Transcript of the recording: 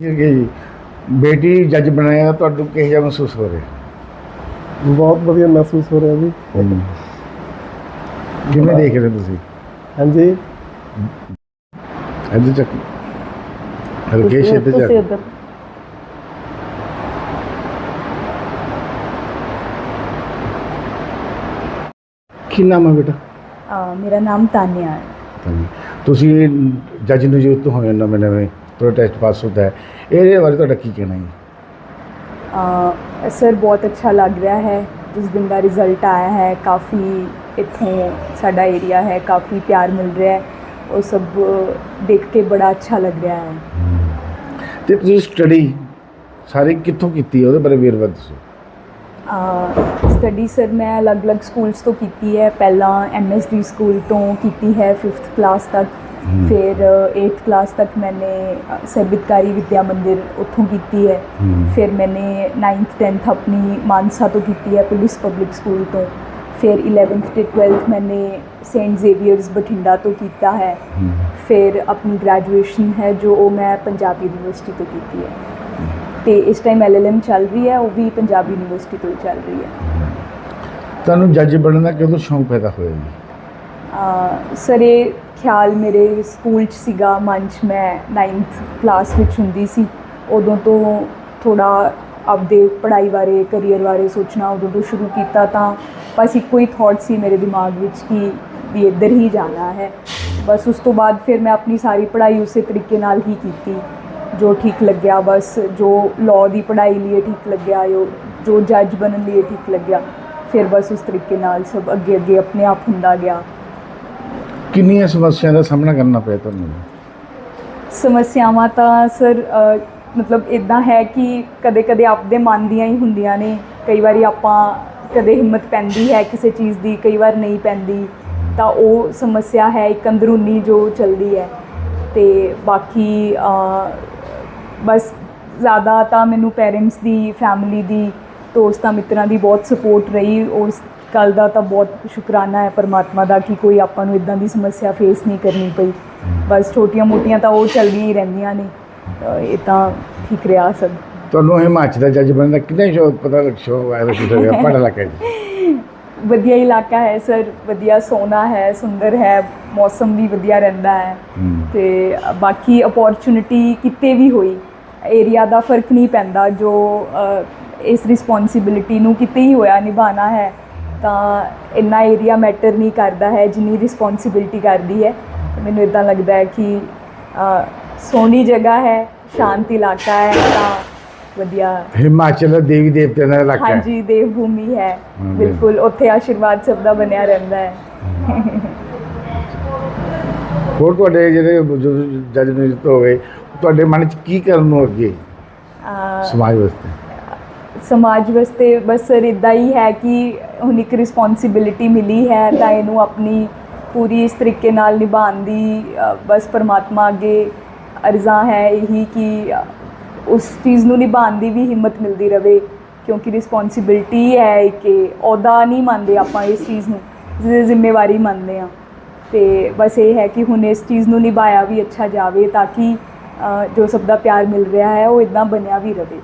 ਜੀ ਬੇਟੀ ਜੱਜ ਬਣਾਇਆ ਤੁਹਾਨੂੰ ਕਿਹੋ ਜਿਹਾ ਮਹਿਸੂਸ ਹੋ ਰਿਹਾ? ਬਹੁਤ ਵਧੀਆ ਮਹਿਸੂਸ ਹੋ ਰਿਹਾ ਜੀ। ਕਿਵੇਂ ਦੇਖ ਰਹੇ ਹੋ ਤੁਸੀਂ? ਹਾਂਜੀ। ਹਰਕੇਸ਼ ਇੱਧਰ ਤੁਸੀਂ ਚੱਕ ਉੱਧਰ ਕੀ ਨਾਮ ਹੈ ਬੇਟਾ? ਅਹ ਮੇਰਾ ਨਾਮ ਤਾਨਿਆ ਹੈ। ਤੁਸੀਂ ਜੱਜ ਨਿਯੁਕਤ ਹੋਏ ਨਵੇਂ ਨਵੇਂ ਪ੍ਰੋਟੈਸਟ ਪਾਸ ਹੁੰਦਾ ਹੈ। ਇਹਦੇ ਬਾਰੇ ਤੁਹਾਡਾ ਕੀ ਕਹਿਣਾ ਹੈ ਅਹ ਸਰ ਬਹੁਤ ਅੱਛਾ ਲੱਗ ਰਿਹਾ ਹੈ। ਜਿਸ ਦਿਨ ਦਾ ਰਿਜ਼ਲਟ ਆਇਆ ਹੈ ਕਾਫੀ ਇੱਥੋਂ ਸਾਡਾ ਏਰੀਆ ਹੈ ਕਾਫੀ ਪਿਆਰ ਮਿਲ ਰਿਹਾ ਹੈ। ਉਹ ਸਭ ਦੇਖ ਕੇ ਬੜਾ ਅੱਛਾ ਲੱਗ ਰਿਹਾ ਹੈ। ਤੇ ਤੁਸੀਂ ਸਟੱਡੀ ਸਾਰੀ ਕਿੱਥੋਂ ਕੀਤੀ ਹੈ? ਉਹਦੇ ਬਾਰੇ ਵੇਰਵਾ ਦੱਸੋ। ਸਟੱਡੀ ਸਰ ਮੈਂ ਅਲੱਗ-ਅਲੱਗ ਸਕੂਲਸ ਤੋਂ ਕੀਤੀ ਹੈ। ਪਹਿਲਾਂ ਐਮਐਸਡੀ ਸਕੂਲ ਤੋਂ ਕੀਤੀ ਹੈ 5th ਕਲਾਸ ਤੱਕ। ਫਿਰ 8th ਕਲਾਸ ਤੱਕ ਮੈਨੇ ਸਰਬਿਤਕਾਰੀ ਵਿਦਿਆ ਮੰਦਿਰ ਉੱਥੋਂ ਕੀਤੀ ਹੈ। ਫਿਰ ਮੈਨੇ 9th 10th ਆਪਣੀ ਮਾਨਸਾ ਤੋਂ ਕੀਤੀ ਹੈ ਪੁਲਿਸ ਪਬਲਿਕ ਸਕੂਲ ਤੋਂ। ਫਿਰ 11th ਤੇ 12th ਮੈਨੇ ਸੇਂਟ ਜ਼ੇਵੀਅਰਸ ਬਠਿੰਡਾ ਤੋਂ ਕੀਤਾ ਹੈ। ਫਿਰ ਆਪਣੀ ਗ੍ਰੈਜੂਏਸ਼ਨ ਹੈ ਜੋ ਉਹ ਮੈਂ ਪੰਜਾਬ ਯੂਨੀਵਰਸਿਟੀ ਤੋਂ ਕੀਤੀ ਹੈ। ਤੇ ਇਸ ਟਾਈਮ ਐਲਐਲਐਮ ਚੱਲ ਰਹੀ ਹੈ ਉਹ ਵੀ ਪੰਜਾਬ ਯੂਨੀਵਰਸਿਟੀ ਤੋਂ ਚੱਲ ਰਹੀ ਹੈ। ਤੁਹਾਨੂੰ ਜੱਜ ਬਣਨ ਦਾ ਕਿਉਂ ਸ਼ੌਂਕ ਪੈਦਾ ਹੋਇਆ ਜੀ? ਸਰ, ਇਹ ਖਿਆਲ ਮੇਰੇ ਸਕੂਲ 'ਚ ਸੀਗਾ ਮੰਚ ਮੈਂ 9th ਕਲਾਸ ਵਿੱਚ ਹੁੰਦੀ ਸੀ। ਉਦੋਂ ਤੋਂ ਥੋੜਾ ਆਪਦੇ ਪੜ੍ਹਾਈ ਬਾਰੇ ਕਰੀਅਰ ਬਾਰੇ ਸੋਚਣਾ ਉਦੋਂ ਤੋਂ ਸ਼ੁਰੂ ਕੀਤਾ ਤਾਂ ਬਸ ਇੱਕੋ ਹੀ ਥਾਟ ਸੀ ਮੇਰੇ ਦਿਮਾਗ ਵਿੱਚ ਕਿ ਵੀ ਇੱਧਰ ਹੀ ਜਾਣਾ ਹੈ। ਬਸ ਉਸ ਤੋਂ ਬਾਅਦ ਫਿਰ ਮੈਂ ਆਪਣੀ ਸਾਰੀ ਪੜ੍ਹਾਈ ਉਸੇ ਤਰੀਕੇ ਨਾਲ ਹੀ ਕੀਤੀ। ਜੋ ਠੀਕ ਲੱਗਿਆ, ਬਸ ਜੋ ਲਾਅ ਦੀ ਪੜ੍ਹਾਈ ਲਈ ਠੀਕ ਲੱਗਿਆ, ਜੋ ਜੋ ਜੱਜ ਬਣਨ ਲਈ ਠੀਕ ਲੱਗਿਆ, ਫਿਰ ਬਸ ਉਸ ਤਰੀਕੇ ਨਾਲ ਸਭ ਅੱਗੇ ਅੱਗੇ ਆਪਣੇ ਆਪ ਹੁੰਦਾ ਗਿਆ। ਕਿੰਨੀਆਂ ਸਮੱਸਿਆਵਾਂ ਦਾ ਸਾਹਮਣਾ ਕਰਨਾ ਪਿਆ ਤੁਹਾਨੂੰ? ਸਮੱਸਿਆਵਾਂ ਤਾਂ ਸਰ ਮਤਲਬ ਇਦਾਂ ਹੈ ਕਿ ਕਦੇ-ਕਦੇ ਆਪਦੇ ਮਨ ਦੀਆਂ ਹੀ ਹੁੰਦੀਆਂ ਨੇ। ਕਈ ਵਾਰੀ ਆਪਾਂ ਕਦੇ ਹਿੰਮਤ ਪੈਂਦੀ ਹੈ ਕਿਸੇ ਚੀਜ਼ ਦੀ, ਕਈ ਵਾਰ ਨਹੀਂ ਪੈਂਦੀ। ਤਾਂ ਉਹ ਸਮੱਸਿਆ ਹੈ, ਇੱਕ ਅੰਦਰੂਨੀ ਜੋ ਚੱਲਦੀ ਹੈ। ਤੇ ਬਾਕੀ ਬਸ ਜ਼ਿਆਦਾ ਤਾਂ ਮੈਨੂੰ ਪੇਰੈਂਟਸ ਦੀ ਫੈਮਿਲੀ ਦੀ, ਦੋਸਤਾਂ ਮਿੱਤਰਾਂ ਦੀ ਬਹੁਤ ਸਪੋਰਟ ਰਹੀ। ਉਸ ਗੱਲ ਦਾ ਤਾਂ ਬਹੁਤ ਸ਼ੁਕਰਾਨਾ ਹੈ ਪਰਮਾਤਮਾ ਦਾ ਕਿ ਕੋਈ ਆਪਾਂ ਨੂੰ ਇਦਾਂ ਦੀ ਸਮੱਸਿਆ ਫੇਸ ਨਹੀਂ ਕਰਨੀ ਪਈ। ਬਸ ਛੋਟੀਆਂ-ਮੋਟੀਆਂ ਤਾਂ ਉਹ ਚੱਲਦੀਆਂ ਹੀ ਰਹਿੰਦੀਆਂ ਨੇ। ਇਹ ਤਾਂ ਠੀਕ ਰਿਹਾ ਸਭ। ਤੁਹਾਨੂੰ ਹਿਮਾਚਲ ਦਾ ਜੱਜ ਬਣਨ ਦਾ ਕਿੰਨਾ ਸ਼ੌਕ ਪਤਾ ਲੱਗ ਸ਼ੌਕ ਆਇਆ ਸੀ ਤੁਹਾਡਾ ਪੜ੍ਹ ਲੱਗਾ ਜੀ ਵਧੀਆ ਇਲਾਕਾ ਹੈ ਸਰ ਵਧੀਆ ਸੋਨਾ ਹੈ ਸੁੰਦਰ ਹੈ ਮੌਸਮ ਵੀ ਵਧੀਆ ਰਹਿੰਦਾ ਹੈ। ਤੇ ਬਾਕੀ ਅਪੋਰਚੁਨਿਟੀ ਕਿਤੇ ਵੀ ਹੋਈ ਏਰੀਆ ਦਾ ਫ਼ਰਕ ਨਹੀਂ ਪੈਂਦਾ। ਜੋ ਇਸ ਰਿਸਪੌਂਸਿਬਿਲਿਟੀ ਨੂੰ ਕਿਤੇ ਹੀ ਹੋਇਆ ਨਿਭਾਉਣਾ ਹੈ ਤਾਂ ਇੰਨਾ ਏਰੀਆ ਮੈਟਰ ਨਹੀਂ ਕਰਦਾ ਹੈ ਜਿੰਨੀ ਰਿਸਪੌਂਸਿਬਿਲਿਟੀ ਕਰਦੀ ਹੈ। ਮੈਨੂੰ ਇਦਾਂ ਲੱਗਦਾ ਹੈ ਕਿ ਸੋਹਣੀ ਜਗ੍ਹਾ ਹੈ ਸ਼ਾਂਤ ਇਲਾਕਾ ਹੈ ਤਾਂ ਵਧੀਆ। ਹਿਮਾਚਲ ਦੇਵੀ ਦੇਵਤਿਆਂ ਦਾ ਇਲਾਕਾ ਹੈ। ਹਾਂਜੀ ਦੇਵ ਭੂਮੀ ਹੈ ਬਿਲਕੁਲ। ਉੱਥੇ ਆਸ਼ੀਰਵਾਦ ਸਭ ਦਾ ਬਣਿਆ ਰਹਿੰਦਾ ਹੈ। ਹੋਰ ਤੁਹਾਡੇ ਜਿਹੜੇ ਜੱਜ ਨਿਯੁਕਤ ਹੋਏ ਤੁਹਾਡੇ ਮਨ 'ਚ ਕੀ ਕਰਨ ਨੂੰ ਅੱਗੇ? ਸਮਾਜ ਵਾਸਤੇ। ਸਮਾਜ ਵਾਸਤੇ ਬਸ ਸਰ ਇਦਾਂ ਹੀ ਹੈ ਕਿ ਹੁਣ ਇੱਕ ਰਿਸਪੌਂਸਿਬਿਲਿਟੀ ਮਿਲੀ ਹੈ ਤਾਂ ਇਹਨੂੰ ਆਪਣੀ ਪੂਰੀ ਇਸ ਤਰੀਕੇ ਨਾਲ ਨਿਭਾਉਣ ਦੀ ਬਸ ਪਰਮਾਤਮਾ ਅੱਗੇ ਅਰਜ਼ਾ ਹੈ ਇਹੀ ਕਿ ਉਸ ਚੀਜ਼ ਨੂੰ ਨਿਭਾਉਣ ਦੀ ਵੀ ਹਿੰਮਤ ਮਿਲਦੀ ਰਵੇ, ਕਿਉਂਕਿ ਰਿਸਪੌਂਸਿਬਿਲਿਟੀ ਹੈ ਕਿ ਅਹੁਦਾ ਨਹੀਂ ਮੰਨਦੇ ਆਪਾਂ ਇਸ ਚੀਜ਼ ਨੂੰ ਜਿਹਦੀ ਜ਼ਿੰਮੇਵਾਰੀ ਮੰਨਦੇ ਆ ਤੇ ਬਸ ਇਹ ਹੈ ਕਿ ਹੁਣ ਇਸ ਚੀਜ਼ ਨੂੰ ਨਿਭਾਇਆ ਵੀ ਅੱਛਾ ਜਾਵੇ ਤਾਂ ਕਿ ਜੋ ਸਭ ਦਾ ਪਿਆਰ ਮਿਲ ਰਿਹਾ ਹੈ ਉਹ ਇਦਾਂ ਬਣਿਆ ਵੀ ਰਵੇ।